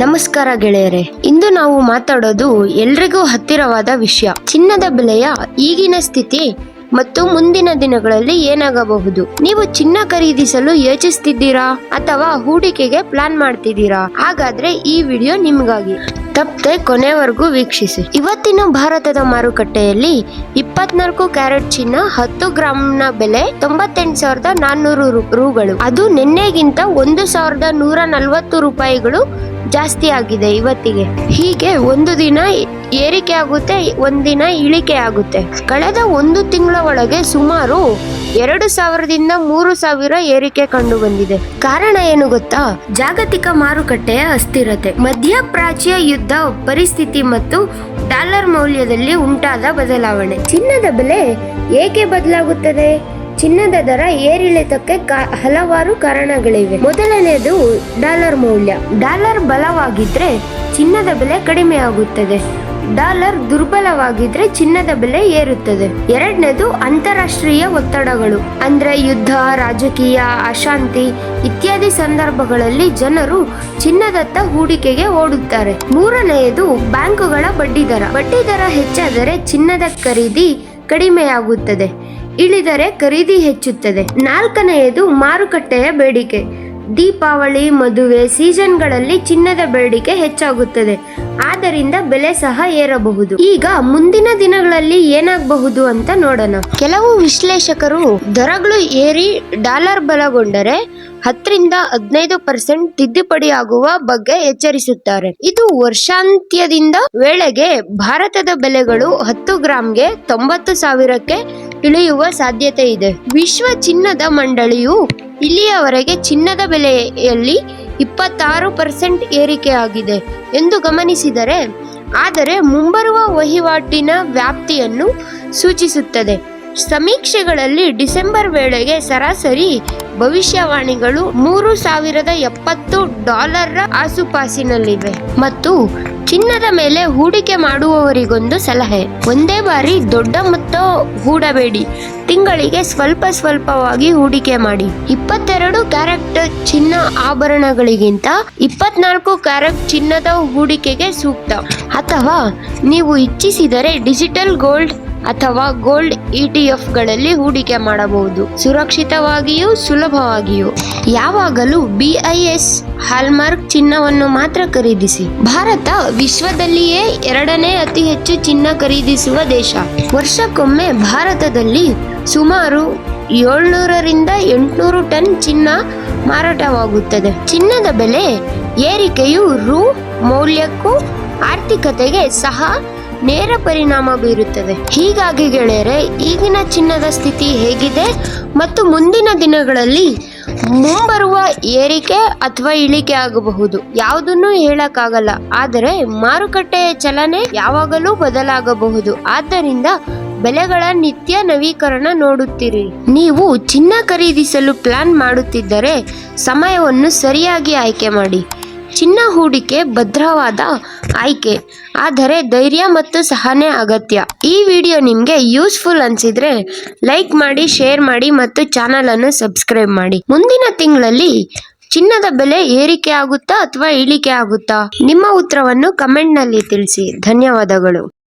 ನಮಸ್ಕಾರ ಗೆಳೆಯರೆ, ಇಂದು ನಾವು ಮಾತಾಡೋದು ಎಲ್ರಿಗೂ ಹತ್ತಿರವಾದ ವಿಷಯ. ಚಿನ್ನದ ಬೆಲೆಯ ಈಗಿನ ಸ್ಥಿತಿ ಮತ್ತು ಮುಂದಿನ ದಿನಗಳಲ್ಲಿ ಏನಾಗಬಹುದು? ನೀವು ಚಿನ್ನ ಖರೀದಿಸಲು ಯೋಚಿಸ್ತಿದ್ದೀರಾ ಅಥವಾ ಹೂಡಿಕೆಗೆ ಪ್ಲಾನ್ ಮಾಡ್ತಿದ್ದೀರಾ? ಹಾಗಾದ್ರೆ ಈ ವಿಡಿಯೋ ನಿಮ್ಗಾಗಿ. ತಪ್ಪದೆ ಕೊನೆವರೆಗೂ ವೀಕ್ಷಿಸಿ. ಇವತ್ತಿನ ಭಾರತದ ಮಾರುಕಟ್ಟೆಯಲ್ಲಿ ಇಪ್ಪತ್ನಾಲ್ಕು ಕ್ಯಾರೆಟ್ ಚಿನ್ನ, ಹತ್ತು ಗ್ರಾಂನ ಬೆಲೆ ತೊಂಬತ್ತೆಂಟು ಸಾವಿರದ ನಾನ್ನೂರು ರೂಗಳು. ಅದು ನಿನ್ನೆಗಿಂತ ಒಂದು ಸಾವಿರದ ನೂರ ನಲವತ್ತು ರೂಪಾಯಿಗಳು ಜಾಸ್ತಿ ಆಗಿದೆ ಇವತ್ತಿಗೆ. ಹೀಗೆ ಒಂದು ದಿನ ಏರಿಕೆ ಆಗುತ್ತೆ ಒಂದಿನ ಇಳಿಕೆ ಆಗುತ್ತೆ. ಕಳೆದ ಒಂದು ತಿಂಗಳ ಒಳಗೆ ಸುಮಾರು ಎರಡು ಸಾವಿರದಿಂದ ಮೂರು ಸಾವಿರ ಏರಿಕೆ ಕಂಡು ಬಂದಿದೆ. ಕಾರಣ ಏನು ಗೊತ್ತಾ? ಜಾಗತಿಕ ಮಾರುಕಟ್ಟೆಯ ಅಸ್ಥಿರತೆ. ಮಧ್ಯಪ್ರಾಚ್ಯ ಯುದ್ಧ ಪರಿಸ್ಥಿತಿ ಮತ್ತು ಡಾಲರ್ ಮೌಲ್ಯದಲ್ಲಿ ಉಂಟಾದ ಬದಲಾವಣೆ. ಚಿನ್ನದ ಬೆಲೆ ಏಕೆ ಬದಲಾಗುತ್ತದೆ? ಚಿನ್ನದ ದರ ಏರಿಳಿತಕ್ಕೆ ಹಲವಾರು ಕಾರಣಗಳಿವೆ. ಮೊದಲನೆಯದು ಡಾಲರ್ ಮೌಲ್ಯ. ಡಾಲರ್ ಬಲವಾಗಿದ್ರೆ ಚಿನ್ನದ ಬೆಲೆ ಕಡಿಮೆ ಆಗುತ್ತದೆ. ಡಾಲರ್ ದುರ್ಬಲವಾಗಿದ್ರೆ ಚಿನ್ನದ ಬೆಲೆ ಏರುತ್ತದೆ. ಎರಡನೇದು ಅಂತಾರಾಷ್ಟ್ರೀಯ ಒತ್ತಡಗಳು. ಅಂದ್ರೆ ಯುದ್ಧ, ರಾಜಕೀಯ, ಅಶಾಂತಿ ಇತ್ಯಾದಿ ಸಂದರ್ಭಗಳಲ್ಲಿ ಜನರು ಚಿನ್ನದತ್ತ ಹೂಡಿಕೆಗೆ ಓಡುತ್ತಾರೆ. ಮೂರನೆಯದು ಬ್ಯಾಂಕುಗಳ ಬಡ್ಡಿ ದರ ಬಡ್ಡಿ ದರ ಹೆಚ್ಚಾದರೆ ಚಿನ್ನದ ಖರೀದಿ ಕಡಿಮೆಯಾಗುತ್ತದೆ. ಇಳಿದರೆ ಖರೀದಿ ಹೆಚ್ಚುತ್ತದೆ. ನಾಲ್ಕನೆಯದು ಮಾರುಕಟ್ಟೆಯ ಬೇಡಿಕೆ. ದೀಪಾವಳಿ, ಮದುವೆ, ಸೀಸನ್ಗಳಲ್ಲಿ ಚಿನ್ನದ ಬೇಡಿಕೆ ಹೆಚ್ಚಾಗುತ್ತದೆ. ಆದ್ದರಿಂದ ಬೆಲೆ ಸಹ ಏರಬಹುದು. ಈಗ ಮುಂದಿನ ದಿನಗಳಲ್ಲಿ ಏನಾಗಬಹುದು ಅಂತ ನೋಡೋಣ. ಕೆಲವು ವಿಶ್ಲೇಷಕರು ದರಗಳು ಏರಿ ಡಾಲರ್ ಬಲಗೊಂಡರೆ ಹತ್ತರಿಂದ ಹದಿನೈದು ಪರ್ಸೆಂಟ್ ತಿದ್ದುಪಡಿ ಆಗುವ ಬಗ್ಗೆ ಎಚ್ಚರಿಸುತ್ತಾರೆ. ಇದು ವರ್ಷಾಂತ್ಯದಿಂದ ವೇಳೆಗೆ ಭಾರತದ ಬೆಲೆಗಳು ಹತ್ತು ಗ್ರಾಂಗೆ ತೊಂಬತ್ತು ಸಾವಿರಕ್ಕೆ ಇಳಿಯುವ ಸಾಧ್ಯತೆ ಇದೆ. ವಿಶ್ವ ಚಿನ್ನದ ಮಂಡಳಿಯು ಇಲ್ಲಿಯವರೆಗೆ ಚಿನ್ನದ ಬೆಲೆಯಲ್ಲಿ ಇಪ್ಪತ್ತಾರು ಪರ್ಸೆಂಟ್ ಏರಿಕೆಯಾಗಿದೆ ಎಂದು ಗಮನಿಸಿದರೆ, ಆದರೆ ಮುಂಬರುವ ವಹಿವಾಟಿನ ವ್ಯಾಪ್ತಿಯನ್ನು ಸೂಚಿಸುತ್ತದೆ. ಸಮೀಕ್ಷೆಗಳಲ್ಲಿ ಡಿಸೆಂಬರ್ ವೇಳೆಗೆ ಸರಾಸರಿ ಭವಿಷ್ಯವಾಣಿಗಳು ಮೂರು ಸಾವಿರದ ಎಪ್ಪತ್ತು ಡಾಲರ್ ಆಸುಪಾಸಿನಲ್ಲಿವೆ. ಮತ್ತು ಚಿನ್ನದ ಮೇಲೆ ಹೂಡಿಕೆ ಮಾಡುವವರಿಗೊಂದು ಸಲಹೆ. ಒಂದೇ ಬಾರಿ ದೊಡ್ಡ ಮೊತ್ತ ಹೂಡಬೇಡಿ. ತಿಂಗಳಿಗೆ ಸ್ವಲ್ಪ ಸ್ವಲ್ಪವಾಗಿ ಹೂಡಿಕೆ ಮಾಡಿ. ಇಪ್ಪತ್ತೆರಡು ಕ್ಯಾರೆಟ್ ಚಿನ್ನ ಆಭರಣಗಳಿಗಿಂತ ಇಪ್ಪತ್ನಾಲ್ಕು ಕ್ಯಾರೆಟ್ ಚಿನ್ನದ ಹೂಡಿಕೆಗೆ ಸೂಕ್ತ. ಅಥವಾ ನೀವು ಇಚ್ಛಿಸಿದರೆ ಡಿಜಿಟಲ್ ಗೋಲ್ಡ್ ಅಥವಾ ಗೋಲ್ಡ್ ಇಟಿಎಫ್ಗಳಲ್ಲಿ ಹೂಡಿಕೆ ಮಾಡಬಹುದು. ಸುರಕ್ಷಿತವಾಗಿಯೂ ಸುಲಭವಾಗಿಯೂ. ಯಾವಾಗಲೂ ಬಿಐಎಸ್ ಹಾಲ್ಮಾರ್ಕ್ ಚಿನ್ನವನ್ನು ಮಾತ್ರ ಖರೀದಿಸಿ. ಭಾರತ ವಿಶ್ವದಲ್ಲಿಯೇ ಎರಡನೇ ಅತಿ ಹೆಚ್ಚು ಚಿನ್ನ ಖರೀದಿಸುವ ದೇಶ. ವರ್ಷಕ್ಕೊಮ್ಮೆ ಭಾರತದಲ್ಲಿ ಸುಮಾರು ಏಳ್ನೂರರಿಂದ ಎಂಟುನೂರು ಟನ್ ಚಿನ್ನ ಮಾರಾಟವಾಗುತ್ತದೆ. ಚಿನ್ನದ ಬೆಲೆ ಏರಿಕೆಯು ರು ಮೌಲ್ಯಕ್ಕೂ ಆರ್ಥಿಕತೆಗೆ ಸಹ ನೇರ ಪರಿಣಾಮ ಬೀರುತ್ತದೆ. ಹೀಗಾಗಿ ಗೆಳೆಯರೆ, ಈಗಿನ ಚಿನ್ನದ ಸ್ಥಿತಿ ಹೇಗಿದೆ ಮತ್ತು ಮುಂದಿನ ದಿನಗಳಲ್ಲಿ ಮುಂಬರುವ ಏರಿಕೆ ಅಥವಾ ಇಳಿಕೆ ಆಗಬಹುದು. ಯಾವುದನ್ನು ಹೇಳಕ್ಕಾಗಲ್ಲ. ಆದರೆ ಮಾರುಕಟ್ಟೆಯ ಚಲನೆ ಯಾವಾಗಲೂ ಬದಲಾಗಬಹುದು. ಆದ್ದರಿಂದ ಬೆಲೆಗಳ ನಿತ್ಯ ನವೀಕರಣ ನೋಡುತ್ತೀರಿ. ನೀವು ಚಿನ್ನ ಖರೀದಿಸಲು ಪ್ಲಾನ್ ಮಾಡುತ್ತಿದ್ದರೆ ಸಮಯವನ್ನು ಸರಿಯಾಗಿ ಆಯ್ಕೆ ಮಾಡಿ. ಚಿನ್ನ ಹೂಡಿಕೆ ಭದ್ರವಾದ ಆಯ್ಕೆ, ಆದರೆ ಧೈರ್ಯ ಮತ್ತು ಸಹನೆ ಅಗತ್ಯ. ಈ ವಿಡಿಯೋ ನಿಮಗೆ ಯೂಸ್ಫುಲ್ ಅನ್ಸಿದ್ರೆ ಲೈಕ್ ಮಾಡಿ, ಶೇರ್ ಮಾಡಿ ಮತ್ತು ಚಾನಲನ್ನು ಸಬ್ಸ್ಕ್ರೈಬ್ ಮಾಡಿ. ಮುಂದಿನ ತಿಂಗಳಲ್ಲಿ ಚಿನ್ನದ ಬೆಲೆ ಏರಿಕೆ ಆಗುತ್ತಾ ಅಥವಾ ಇಳಿಕೆ ಆಗುತ್ತಾ? ನಿಮ್ಮ ಉತ್ತರವನ್ನು ಕಮೆಂಟ್ನಲ್ಲಿ ತಿಳಿಸಿ. ಧನ್ಯವಾದಗಳು.